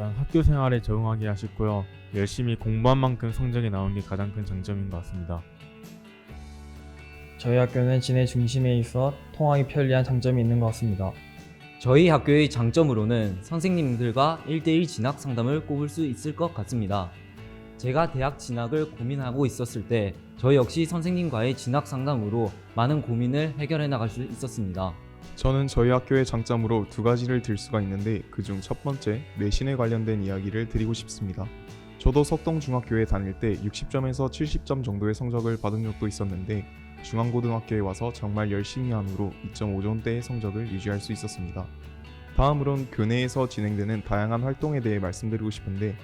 일단 학교 생활에 적응하기 하셨고요. 열심히 공부한 만큼 성적이 나온 게 가장 큰 장점인 것 같습니다. 저희 학교는 진해 중심에 있어 통학이 편리한 장점이 있는 것 같습니다. 저희 학교의 장점으로는 선생님들과 1대1 진학 상담을 꼽을 수 있을 것 같습니다. 제가 대학 진학을 고민하고 있었을 때 저 역시 선생님과의 진학 상담으로 많은 고민을 해결해 나갈 수 있었습니다. 저는 저희 학교의 장점으로 두 가지를 들 수가 있는데 그중 첫 번째 내신에 관련된 이야기를 드리고 싶습니다. 저도 석동중학교에 다닐 때 60점에서 70점 정도의 성적을 받은 적도 있었는데 중앙고등학교에 와서 정말 열심히 한 후로 2.5점대의 성적을 유지할 수 있었습니다. 다음으론 교내에서 진행되는 다양한 활동에 대해 말씀드리고 싶은데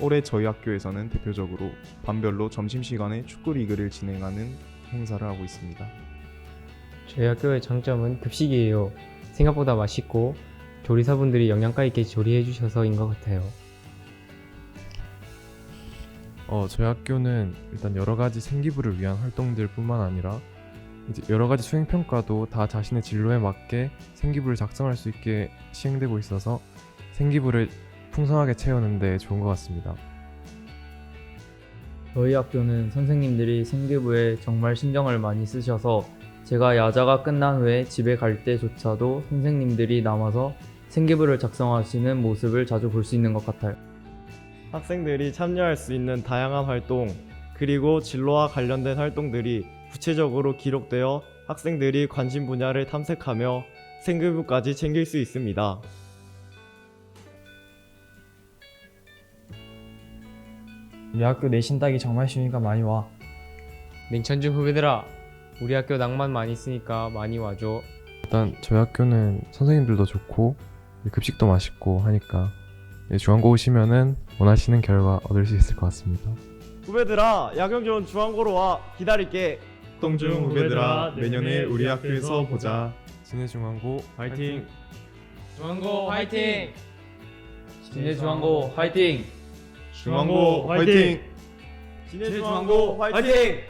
올해 저희 학교에서는 대표적으로 반별로 점심시간에 축구 리그를 진행하는 행사를 하고 있습니다. 저희 학교의 장점은 급식이에요. 생각보다 맛있고 조리사분들이 영양가 있게 조리해 주셔서인 것 같아요. 어, 저희 학교는 일단 여러 가지 생기부를 위한 활동들뿐만 아니라 이제 여러 가지 수행 평가도 다 자신의 진로에 맞게 생기부를 작성할 수 있게 시행되고 있어서 생기부를 풍성하게 채우는데 좋은 것 같습니다. 저희 학교는 선생님들이 생기부에 정말 신경을 많이 쓰셔서 제가 야자가 끝난 후에 집에 갈 때조차도 선생님들이 남아서 생기부를 작성하시는 모습을 자주 볼 수 있는 것 같아요. 학생들이 참여할 수 있는 다양한 활동, 그리고 진로와 관련된 활동들이 구체적으로 기록되어 학생들이 관심 분야를 탐색하며 생기부까지 챙길 수 있습니다. 우리 학교 내신 따기 정말 쉬우니까 많이 와. 냉천중 후배들아, 우리 학교 낭만 많이 쓰니까 많이 와줘. 일단 저희 학교는 선생님들도 좋고 급식도 맛있고 하니까 예, 중앙고 오시면은 원하시는 결과 얻을 수 있을 것 같습니다. 후배들아, 야경 좋은 중앙고로 와 기다릴게. 석동중 후배들아 내년에 우리 학교에서 보자. 진해 중앙고 화이팅! 중앙고 화이팅! 진해 중앙고 화이팅! 중앙고 화이팅! 진해 중앙고 화이팅!